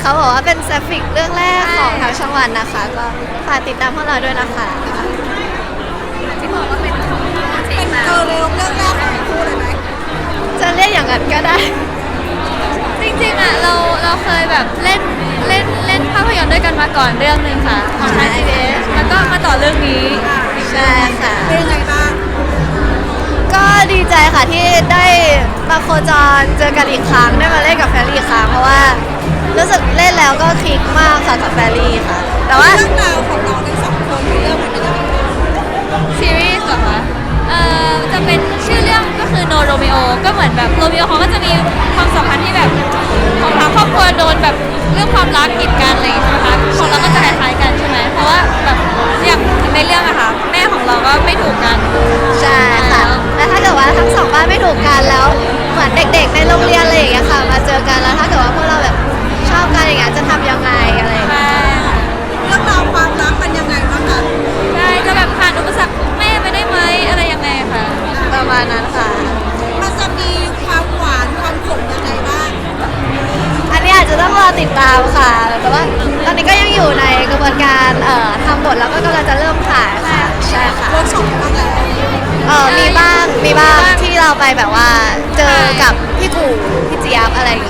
เขาบอกว่าเป็นแซฟิกเรื่องแรกของทางช่องวันนะคะ ก็ฝากติดตามพวกเราด้วยนะคะที่บอกว่าเป็นของเทเป็นมาเกิร์ลเร็วเรื่องแรกของทั้งคู่เลยไหมจะเรียกอย่างนั้นก็ได้ จริงๆอะเราเราเคยแบบเล่นเล่นเล่นภาพยนตร์ด้วยกันมาก่อนเรื่องหนึ่งค่ะของทาง GDS แล้วก็มาต่อเรื่องนี้ใช่ค่ะ เป็นยังไงบ้าง ก็ดีใจค่ะที่ได้มาโคจรเจอกันอีกครั้งได้มาเล่นกับแฟรรี่อีกครั้งเพราะว่า รู้สึกเล่นแล้วก็คลิกมากค่ะกับแฟรรี่ค่ะ แต่ว่าเรื่องราวของเราทั้งสองคนในเรื่องมันเป็นยังไงบ้างซีรีส์เหรอคะเอ่อจะเป็นชื่อเรื่องก็คือ No Romeo ก็เหมือนแบบโรมิโอเขาก็จะมีความสัมพันธ์ที่แบบของทางครอบครัวโดนแบบเรื่องความรักกีดกันอะไรอย่างเงี้ยใช่ไหมคะของเราก็จะคล้ายๆกันใช่ไหมเพราะว่าแบบอย่างในเรื่องอะค่ะแม่ของเราก็ไม่ถูกกัน ใช่ค่ะ ตามค่ะ แต่ว่าตอนนี้ก็ยังอยู่ในกระบวนการเอ่อทำบทแล้วก็กำลังจะเริ่มถ่ายค่ะใช่ค่ะ เวิร์กช็อปบ้างแล้วเออมีบ้าง มีบ้างที่เราไปแบบว่า เจอกับพี่กูพี่เจี๊ยบอะไรอย่างเงี้ย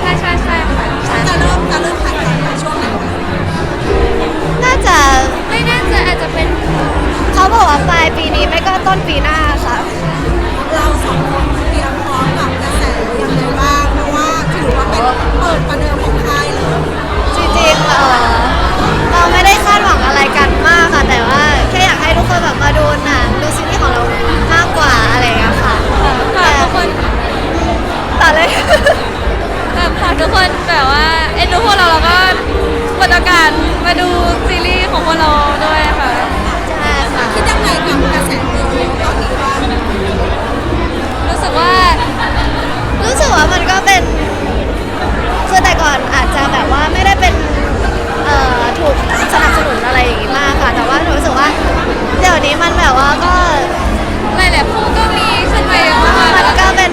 เปิดโอกาสมาดูซีรีส์ของพวกเราด้วยค่ะ ใช่ค่ะ คิดยังไงกับกระแสเกิร์ลเร็วตอนนี้บ้างรู้สึกว่า รู้สึกว่ามันก็เป็นคือแต่ก่อนอาจจะแบบว่าไม่ได้เป็นเอ่อถูกสนับสนุนอะไรอย่างงี้มากค่ะ แต่ว่าหนูรู้สึกว่า เดี๋ยวนี้มันแบบว่าก็หลายๆคู่ก็มีขึ้นมาเยอะมากมันแล้วก็ก็เป็น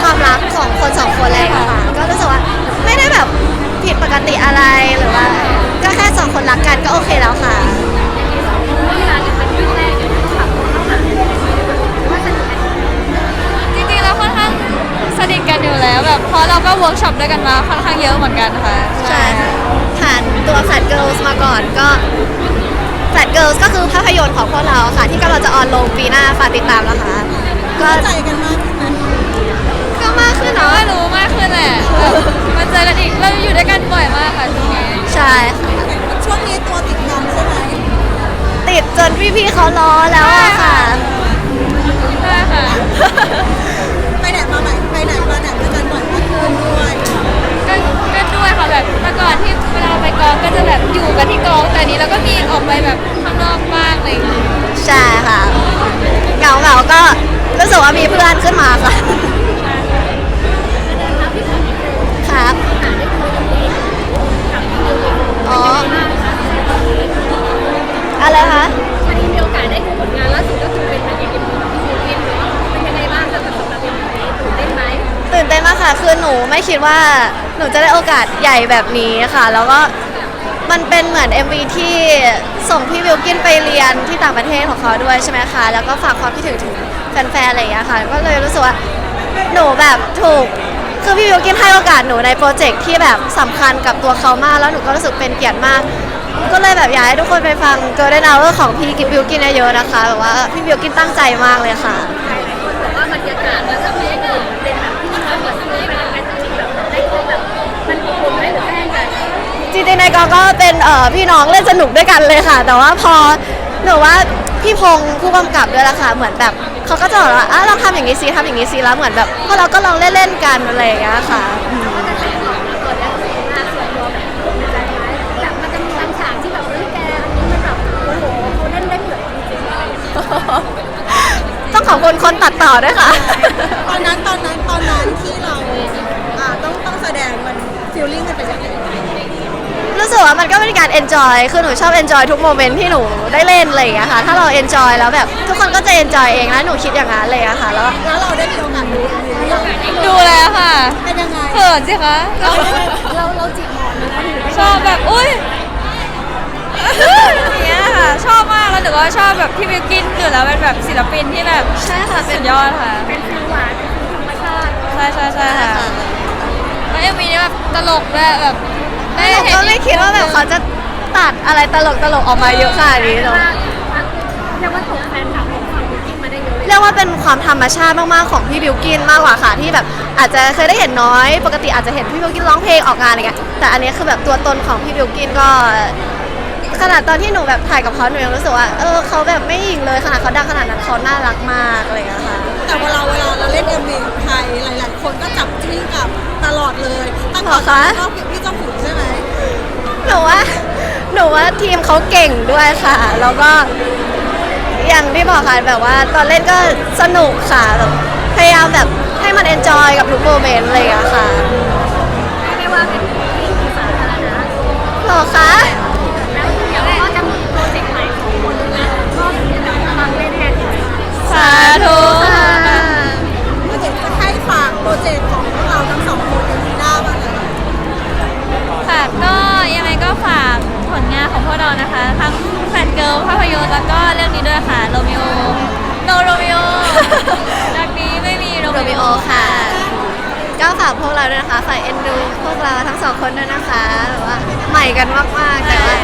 ความรักของคนสองคนอะไรอย่างเงี้ย รักกันก็โอเคแล้วค่ะ จริงๆแล้วค่อนข้างสนิทกันอยู่แล้วแบบเพราะเราก็เวิร์กช็อปด้วยกันมาค่อนข้างเยอะเหมือนกันค่ะใช่ค่ะผ่านตัว Fat Girls มาก่อนก็ Fat Girls ก็คือภาพยนตร์ของพวกเราค่ะ ที่กำลังจะออนลงปีหน้าฝากติดตามนะคะ ก็ เข้าใจกันมากขึ้น จนพี่ๆเขาล้อแล้วอะค่ะ ใช่ค่ะ ไปไหนมาไหนไปไหนมาไหนด้วยกันบ่อยมากขึ้นด้วยก็ก็ด้วยค่ะแบบแต่ก่อนที่เวลาไปกองก็จะแบบอยู่กันที่กอง แต่อันนี้เราก็มีออกไปแบบข้างนอกบ้างอะไรอย่างเงี้ยใช่ค่ะเหงาเหงาๆก็รู้สึกว่ามีเพื่อนขึ้นมาค่ะครับอ๋ออะไรคะ ค่ะ คือหนูไม่คิดว่าหนูจะได้โอกาสใหญ่แบบนี้ค่ะ แล้วก็มันเป็นเหมือน MV ที่ส่งพี่วิลกินไปเรียนที่ต่างประเทศของเขาด้วยใช่ไหมคะ แล้วก็ฝากความคิดถึงถึงแฟนๆอะไรอย่างเงี้ยค่ะ ก็เลยรู้สึกว่าหนูแบบถูก คือพี่วิลกินให้โอกาสหนูในโปรเจกต์ที่แบบสำคัญกับตัวเขามาก แล้วหนูก็รู้สึกเป็นเกียรติมาก ก็เลยแบบอยากให้ทุกคนไปฟัง Golden Hour ของพี่กิฟวิลกินเยอะๆนะคะ แบบว่าพี่วิลกินตั้งใจมากเลยค่ะ หลายคนบอกว่าบรรยากาศมัน จริงๆในกองก็เป็นเอ่อพี่น้องเล่นสนุกด้วยกันเลยค่ะ แต่ว่าพอหนูว่าพี่พงษ์ผู้กำกับด้วยละค่ะเหมือนแบบเขาก็จะบอกว่าอะลองทำอย่างนี้สิทำอย่างนี้สิแล้วเหมือนแบบพวกเราก็ลองเล่นๆกันอะไรอย่างเงี้ยค่ะอืมก็จะแสงออกมาตัวแรกเลยหน้าส่วนตัวแบบภูมิใจไหมแบบมันจะมีบางฉากที่แบบเฮ้ยแกอันนี้มันแบบโอ้โหเขาเล่นได้เหมือนจริงๆอะไรอย่างเงี้ยต้องขอบคุณคนตัดต่อด้วยค่ะ ตอนนั้นตอนนั้นตอนนั้นที่เราอ่าต้องต้องแสดงมันฟีลลิ่งมันเป็นยังไงรู้สึกว่า มันก็เป็นการ enjoy คือหนูชอบ enjoy ทุกโมเมนต์ที่หนูได้เล่นอะไรอย่างเงี้ยค่ะ ถ้าเรา enjoy แล้วแบบทุกคนก็จะ enjoy เองแล้วหนูคิดอย่างนั้นเลยอะค่ะ แล้วแล้วเราได้มีโอกาสดูมีโอกาสได้ดูแล้วค่ะเป็นยังไงเขินสิคะเราเราจีบหมอนนะหรือชอบแบบอุ้ยอย่างเงี้ยค่ะ ชอบมากแล้วหนูก็ชอบแบบพี่บิวกินอยู่แล้วเป็นแบบศิลปินที่แบบใช่ค่ะสุดยอดค่ะ เป็นฟิลหวานเป็นฟิลธรรมชาติใช่ใช่ใช่ค่ะแล้วเอ็มวีนี้แบบตลกด้วยแบบ ได้หนูเห็น ก็ไม่คิดว่าแบบเขาจะตัดอะไรตลกตลกๆออกมาเยอะขนาดนี้เรียเนกอะว่าเรียกว่าตกแฟนคลับของฝั่งบิวกิ้นมาได้เยอะเลยเรียกว่าเป็นความธรรมชาติมากๆของพี่บิวกินมากกว่าค่ะที่แบบอาจจะเคยได้เห็นน้อย ปกติอาจจะเห็นพี่บิวกินร้องเพลงออกงานอะไรเงี้ยแต่อันนี้คือแบบตัวตนของพี่บิวกินก็ ขนาดตอนที่หนูแบบถ่ายกับเขาหนูยังรู้สึกว่าเออเขาแบบไม่หยิงเลยขนาดเขาดังขนาดนั้นเขาน่ารักมากอะไรอย่างเงี้ยค่ะ แต่เวลาเวลาเราเล่นเอ็มวีกับใครหลาย ๆ คนก็จับจิ้นกับตลอดเลยตั้งแต่เหรอคะชอบพี่เจ้าขุนใช่ไหม หนูว่าหนูว่าทีมเขาเก่งด้วยค่ะ แล้วก็อย่างที่บอกค่ะแบบว่าตอนเล่นก็สนุกค่ะแบบพยายามแบบให้มันเอนจอยกับทุกโมเมนต์อะไรอย่างเงี้ยค่ะไม่ได้ว่าเป็นที่สาธารณะหรอคะ แล้วก็เรื่องนี้ด้วยค่ะโรมิโอโนโรมิโอรักนี้ไม่มีโรโรมิมิโอโอค่ะ ก็ฝากพวกเราด้วยนะคะฝากเอ็นดูพวกเราทั้งสองคนด้วยนะคะแบบว่าใหม่กันมากๆแต่ว่า